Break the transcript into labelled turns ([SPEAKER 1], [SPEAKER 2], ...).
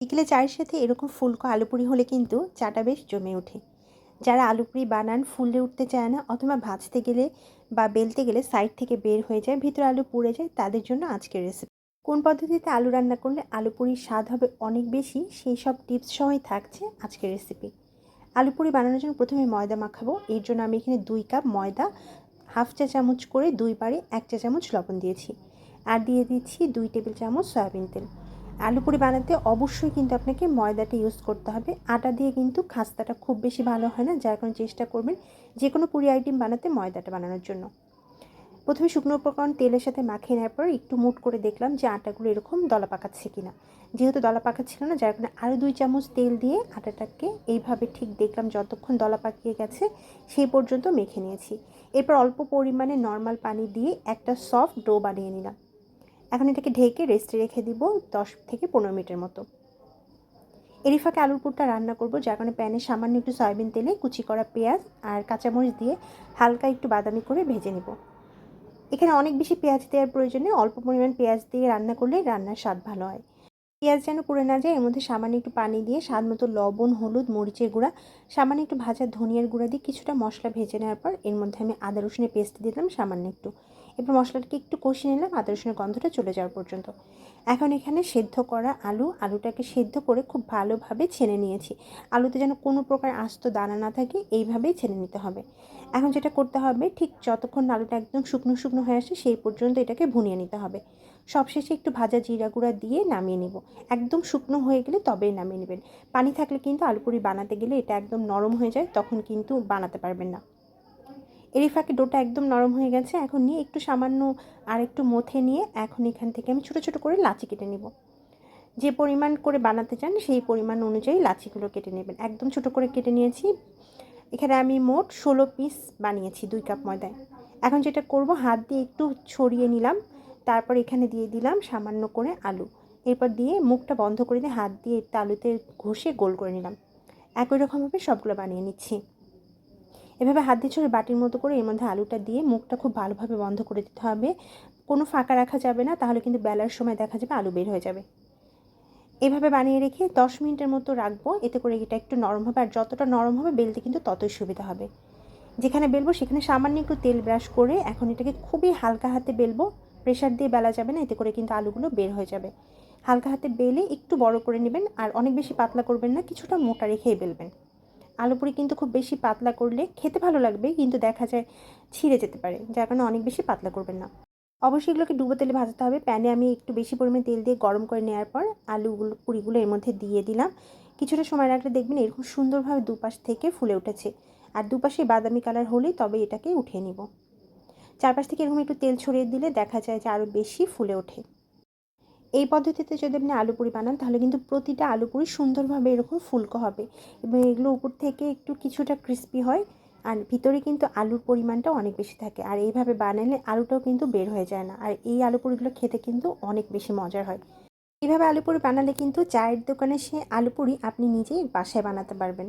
[SPEAKER 1] বিকেলে চায়ের সাথে এরকম ফুলকো আলুপুরি হলে কিন্তু চাটা বেশ জমে ওঠে। যারা আলুপুরি বানান, ফুলে উঠতে চায় না অথবা ভাজতে গেলে বা বেলতে গেলে সাইড থেকে বের হয়ে যায়, ভিতরে আলু পুড়ে যায়, তাদের জন্য আজকের রেসিপি কোন পদ্ধতিতে আলু রান্না করলে আলু পুরির স্বাদ হবে অনেক বেশি, সেই সব টিপস সহই থাকছে আজকের রেসিপি আলু পুরি বানানোর জন্য প্রথমে ময়দা মাখাবো। এর জন্য আমি এখানে দুই কাপ ময়দা, হাফ চা চামচ করে দুই বারে এক চা চামচ লবণ দিয়েছি। আর দিয়ে দিচ্ছি দুই টেবিল চামচ সয়াবিন তেল। আলু পুরি বানাতে অবশ্যই কিন্তু আপনাকে ময়দাটা ইউজ করতে হবে। আটা দিয়ে কিন্তু খাস্তাটা খুব বেশি ভালো হয় না, যার কারণে চেষ্টা করবেন যে কোনো পুরি আইটেম বানাতে ময়দাটা বানানোর জন্য। প্রথমে শুকনো উপকরণ তেলের সাথে মাখিয়ে নেওয়ার পর একটু মুট করে দেখলাম যে আটাগুলো এরকম দলা পাকাচ্ছে কিনা। যেহেতু দলা পাকাচ্ছিল না, যার কারণে আরও দুই চামচ তেল দিয়ে আটাটাকে এইভাবে ঠিক দেখলাম যতক্ষণ দলা পাকিয়ে গেছে সেই পর্যন্ত মেখে নিয়েছি। এরপর অল্প পরিমাণে নর্মাল পানি দিয়ে একটা সফট ডো বানিয়ে নিলাম। এখন এটাকে ঢেকে রেস্টে রেখে দিব দশ থেকে পনেরো মিনিটের মতো। এরই ফাঁকে আলুর পুরটা রান্না করব, যার কারণে প্যানে সামান্য একটু সয়াবিন তেলে কুচি করা পেঁয়াজ আর কাঁচামরিচ দিয়ে হালকা একটু বাদামি করে ভেজে নেব। এখানে অনেক বেশি পেঁয়াজ দেওয়ার প্রয়োজনে অল্প পরিমাণ পেঁয়াজ দিয়ে রান্না করলে রান্নার স্বাদ ভালো হয়। পেঁয়াজ যেন পুড়ে না যায়, এর মধ্যে সামান্য একটু পানি দিয়ে স্বাদ মতো লবণ, হলুদ, মরিচের গুঁড়া, সামান্য একটু ভাজা ধনিয়ার গুঁড়া দিয়ে কিছুটা মশলা ভেজে নেওয়ার পর এর মধ্যে আমি আদা, রসুনের পেস্ট দিলাম সামান্য একটু। এরপর মশলাটাকে একটু কষিয়ে নিলাম, আদা, রসুনের গন্ধটা চলে যাওয়ার পর্যন্ত। এখন এখানে সেদ্ধ করা আলু, আলুটাকে সেদ্ধ করে খুব ভালোভাবে ছেনে নিয়েছি। আলুতে যেন কোনো প্রকার আস্ত দানা না থাকে, এইভাবেই ছেনে নিতে হবে। এখন যেটা করতে হবে, ঠিক যতক্ষণ আলুটা একদম শুকনো শুকনো হয়ে আসে সেই পর্যন্ত এটাকে ভুনিয়ে নিতে হবে। সবশেষে একটু ভাজা জিরা গুঁড়া দিয়ে নামিয়ে নিব। একদম শুকনো হয়ে গেলে তবেই নামিয়ে নেবেন। পানি থাকলে কিন্তু আলুপুরি বানাতে গেলে এটা একদম নরম হয়ে যায়, তখন কিন্তু বানাতে পারবেন না। এরই ডোটা একদম নরম হয়ে গেছে, এখন নিয়ে একটু সামান্য আর একটু মথে নিয়ে এখন এখান থেকে আমি ছোটো ছোটো করে লাচি কেটে নেব। যে পরিমাণ করে বানাতে চান, সেই পরিমাণ অনুযায়ী লাচিগুলো কেটে নেবেন। একদম ছোটো করে কেটে নিয়েছি। এখানে আমি মোট ষোলো পিস বানিয়েছি দুই কাপ ময়দায়। এখন যেটা করব, হাত দিয়ে একটু ছড়িয়ে নিলাম, তারপর এখানে দিয়ে দিলাম সামান্য করে আলু। এরপর দিয়ে মুখটা বন্ধ করে দিয়ে হাত দিয়ে আলুতে ঘষে গোল করে নিলাম। একই রকমভাবে সবগুলো বানিয়ে নিচ্ছি। এভাবে হাত দিয়ে ছড়ে বাটির মতো করে এর মধ্যে আলুটা দিয়ে মুখটা খুব ভালোভাবে বন্ধ করে দিতে হবে। কোনো ফাঁকা রাখা যাবে না, তাহলে কিন্তু বেলার সময় দেখা যাবে আলু বের হয়ে যাবে। এভাবে বানিয়ে রেখে দশ মিনিটের মতো রাখব। এতে করে এটা একটু নরম হবে। আর যতটা নরম হবে, বেলতে কিন্তু ততই সুবিধা হবে। যেখানে বেলবো, সেখানে সামান্য একটু তেল ব্রাশ করে এখন এটাকে খুবই হালকা হাতে বেলবো। প্রেশার দিয়ে বেলা যাবে না, এতে করে কিন্তু আলুগুলো বের হয়ে যাবে। হালকা হাতে বেলে একটু বড় করে নেবেন, আর অনেক বেশি পাতলা করবেন না, কিছুটা মোটা রেখেই বেলবেন। আলুপুরি কিন্তু খুব বেশি পাতলা করলে খেতে ভালো লাগবে, কিন্তু দেখা যায় ছিঁড়ে যেতে পারে, যার কারণে অনেক বেশি পাতলা করবেন না। অবশ্যই এগুলোকে ডুবো তেলে ভাজতে হবে। প্যানে আমি একটু বেশি পরিমাণে তেল দিয়ে গরম করে নেওয়ার পর আলুগুলো, পুরিগুলো এর মধ্যে দিয়ে দিলাম। কিছুটা সময় রাখলে দেখবেন এরকম সুন্দরভাবে দুপাশ থেকে ফুলে উঠেছে। আর দুপাশে বাদামি কালার হলেই তবে এটাকে উঠিয়ে নিব। চারপাশ থেকে এরকম একটু তেল ছড়িয়ে দিলে দেখা যায় যে আরও বেশি ফুলে ওঠে। এই পদ্ধতিতে যদি আপনি আলু পুরি বানান, তাহলে কিন্তু প্রতিটা আলু পুরি সুন্দরভাবে এরকম ফুলকো হবে। এবং এগুলো উপর থেকে একটু কিছুটা ক্রিস্পি হয়। আর ভিতরে কিন্তু আলুর পরিমাণটা অনেক বেশি থাকে। আর এইভাবে বানালে আলুটাও কিন্তু বের হয়ে যায় না। আর এই আলু পুরিগুলো খেতে কিন্তু অনেক বেশি মজার হয়। এইভাবে আলু পুরি বানালে কিন্তু চায়ের দোকানে সে আলু পুরি আপনি নিজেই বাসায় বানাতে পারবেন।